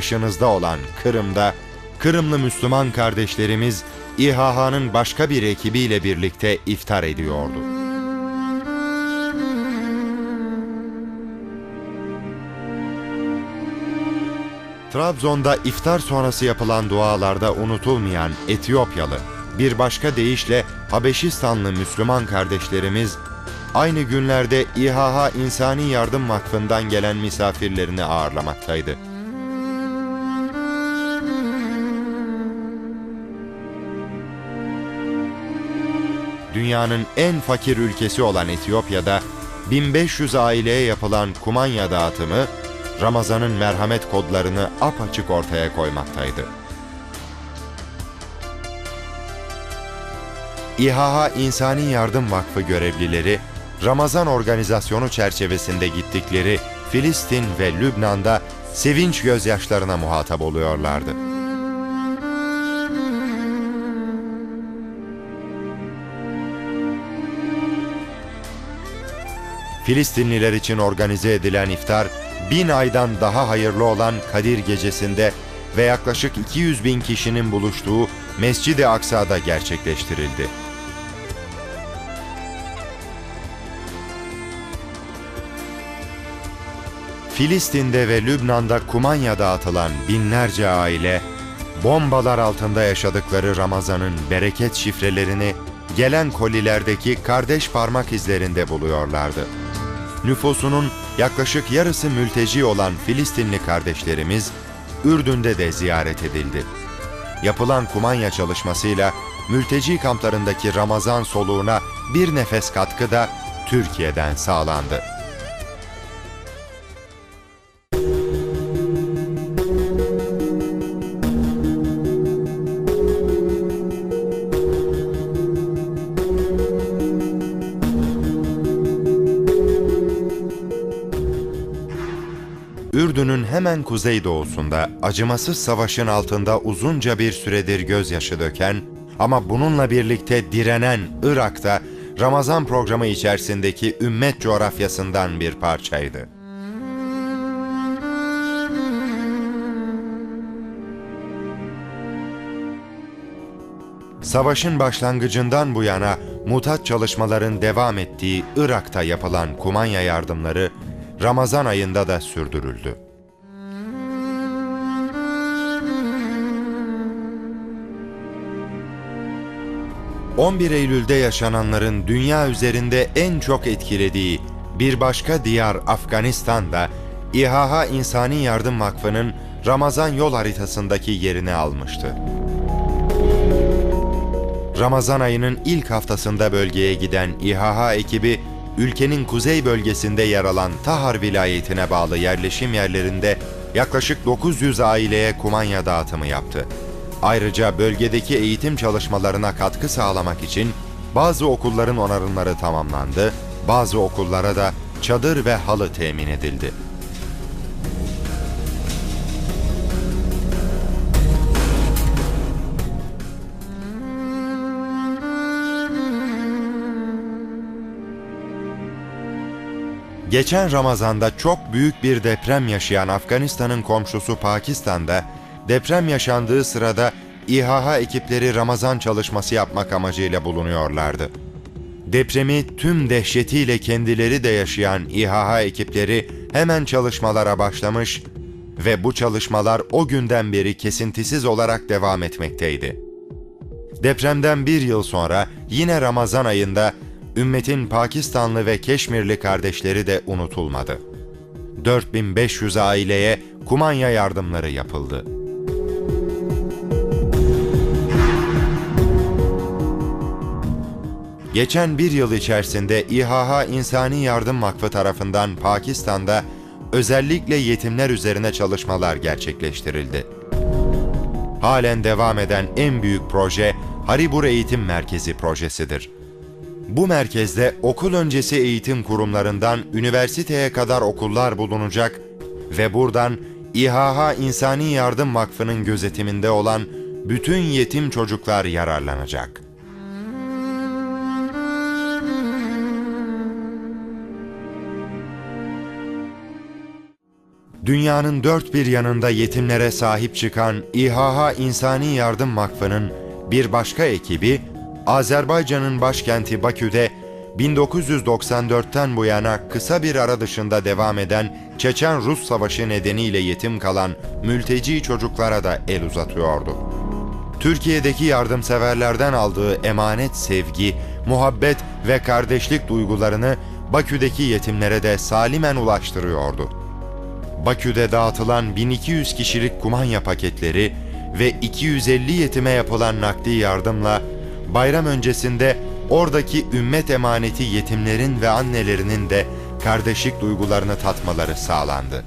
başınızda olan Kırım'da Kırımlı Müslüman kardeşlerimiz İHH'nın başka bir ekibiyle birlikte iftar ediyordu. Trabzon'da iftar sonrası yapılan dualarda unutulmayan Etiyopyalı, bir başka deyişle Habeşistanlı Müslüman kardeşlerimiz aynı günlerde İHH İnsani Yardım Vakfı'ndan gelen misafirlerini ağırlamaktaydı. Dünyanın en fakir ülkesi olan Etiyopya'da 1500 aileye yapılan kumanya dağıtımı Ramazan'ın merhamet kodlarını apaçık ortaya koymaktaydı. İHH İnsani Yardım Vakfı görevlileri Ramazan organizasyonu çerçevesinde gittikleri Filistin ve Lübnan'da sevinç gözyaşlarına muhatap oluyorlardı. Filistinliler için organize edilen iftar, bin aydan daha hayırlı olan Kadir Gecesi'nde ve yaklaşık 200 bin kişinin buluştuğu Mescid-i Aksa'da gerçekleştirildi. Filistin'de ve Lübnan'da kumanya dağıtılan binlerce aile, bombalar altında yaşadıkları Ramazan'ın bereket şifrelerini gelen kolilerdeki kardeş parmak izlerinde buluyorlardı. Nüfusunun yaklaşık yarısı mülteci olan Filistinli kardeşlerimiz, Ürdün'de de ziyaret edildi. Yapılan kumanya çalışmasıyla mülteci kamplarındaki Ramazan soluğuna bir nefes katkı da Türkiye'den sağlandı. Ürdün'ün hemen kuzeydoğusunda acımasız savaşın altında uzunca bir süredir gözyaşı döken ama bununla birlikte direnen Irak'ta Ramazan programı içerisindeki ümmet coğrafyasından bir parçaydı. Savaşın başlangıcından bu yana mutat çalışmaların devam ettiği Irak'ta yapılan kumanya yardımları Ramazan ayında da sürdürüldü. ...11 Eylül'de yaşananların dünya üzerinde en çok etkilediği bir başka diyar Afganistan'da... İHH İnsani Yardım Vakfı'nın Ramazan yol haritasındaki yerini almıştı. Ramazan ayının ilk haftasında bölgeye giden İHH ekibi ülkenin kuzey bölgesinde yer alan Tahar vilayetine bağlı yerleşim yerlerinde yaklaşık 900 aileye kumanya dağıtımı yaptı. Ayrıca bölgedeki eğitim çalışmalarına katkı sağlamak için bazı okulların onarımları tamamlandı, bazı okullara da çadır ve halı temin edildi. Geçen Ramazan'da çok büyük bir deprem yaşayan Afganistan'ın komşusu Pakistan'da deprem yaşandığı sırada İHH ekipleri Ramazan çalışması yapmak amacıyla bulunuyorlardı. Depremi tüm dehşetiyle kendileri de yaşayan İHH ekipleri hemen çalışmalara başlamış ve bu çalışmalar o günden beri kesintisiz olarak devam etmekteydi. Depremden bir yıl sonra yine Ramazan ayında ümmetin Pakistanlı ve Keşmirli kardeşleri de unutulmadı. 4500 aileye kumanya yardımları yapıldı. Geçen bir yıl içerisinde İHH İnsani Yardım Vakfı tarafından Pakistan'da özellikle yetimler üzerine çalışmalar gerçekleştirildi. Halen devam eden en büyük proje Haribur Eğitim Merkezi projesidir. Bu merkezde okul öncesi eğitim kurumlarından üniversiteye kadar okullar bulunacak ve buradan İHH İnsani Yardım Vakfı'nın gözetiminde olan bütün yetim çocuklar yararlanacak. Dünyanın dört bir yanında yetimlere sahip çıkan İHH İnsani Yardım Vakfı'nın bir başka ekibi, Azerbaycan'ın başkenti Bakü'de 1994'ten bu yana kısa bir ara dışında devam eden Çeçen-Rus Savaşı nedeniyle yetim kalan mülteci çocuklara da el uzatıyordu. Türkiye'deki yardımseverlerden aldığı emanet sevgi, muhabbet ve kardeşlik duygularını Bakü'deki yetimlere de salimen ulaştırıyordu. Bakü'de dağıtılan 1200 kişilik kumanya paketleri ve 250 yetime yapılan nakdi yardımla bayram öncesinde oradaki ümmet emaneti yetimlerin ve annelerinin de kardeşlik duygularını tatmaları sağlandı.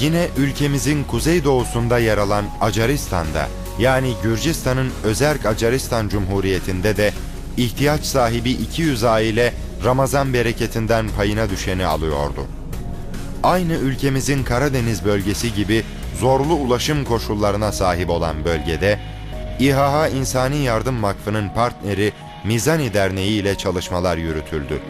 Yine ülkemizin kuzeydoğusunda yer alan Acaristan'da yani Gürcistan'ın Özerk Acaristan Cumhuriyeti'nde de ihtiyaç sahibi 200 aile Ramazan bereketinden payına düşeni alıyordu. Aynı ülkemizin Karadeniz bölgesi gibi zorlu ulaşım koşullarına sahip olan bölgede İHH İnsani Yardım Vakfı'nın partneri Mizani Derneği ile çalışmalar yürütüldü.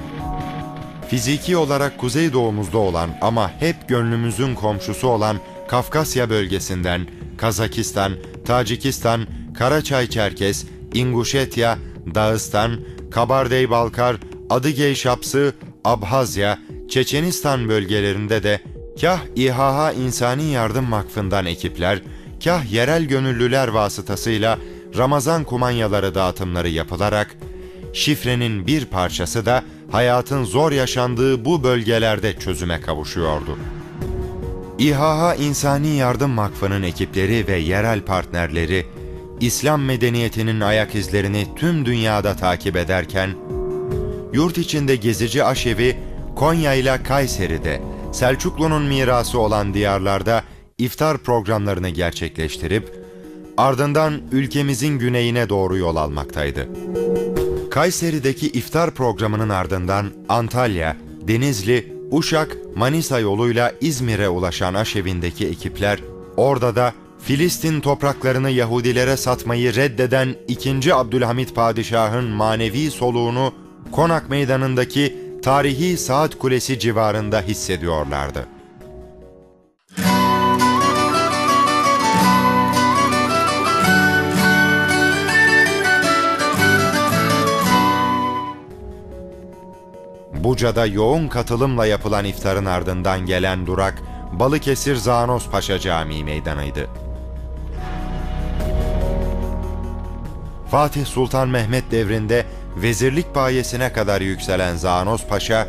Fiziki olarak kuzeydoğumuzda olan ama hep gönlümüzün komşusu olan Kafkasya bölgesinden Kazakistan, Tacikistan, Karaçay-Çerkes, İnguşetya, Dağıstan, Kabardey-Balkar, Adıgey Şapsı, Abhazya, Çeçenistan bölgelerinde de kah İHH İnsani Yardım Vakfı'ndan ekipler, kah yerel gönüllüler vasıtasıyla Ramazan kumanyaları dağıtımları yapılarak şifrenin bir parçası da hayatın zor yaşandığı bu bölgelerde çözüme kavuşuyordu. İHH İnsani Yardım Vakfı'nın ekipleri ve yerel partnerleri İslam medeniyetinin ayak izlerini tüm dünyada takip ederken yurt içinde gezici aşevi Konya ile Kayseri'de Selçuklu'nun mirası olan diyarlarda iftar programlarını gerçekleştirip ardından ülkemizin güneyine doğru yol almaktaydı. Kayseri'deki iftar programının ardından Antalya, Denizli, Uşak, Manisa yoluyla İzmir'e ulaşan aşevindeki ekipler orada da Filistin topraklarını Yahudilere satmayı reddeden 2. Abdülhamit Padişah'ın manevi soluğunu Konak Meydanı'ndaki tarihi Saat Kulesi civarında hissediyorlardı. Buca'da yoğun katılımla yapılan iftarın ardından gelen durak Balıkesir Zanos Paşa Camii meydanıydı. Fatih Sultan Mehmet devrinde vezirlik payesine kadar yükselen Zanos Paşa,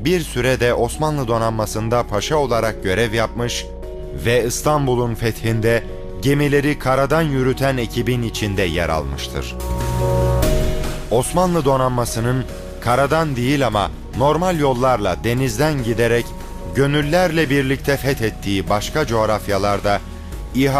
bir sürede Osmanlı donanmasında paşa olarak görev yapmış ve İstanbul'un fethinde gemileri karadan yürüten ekibin içinde yer almıştır. Osmanlı donanmasının karadan değil ama normal yollarla denizden giderek gönüllerle birlikte fethettiği başka coğrafyalarda İHA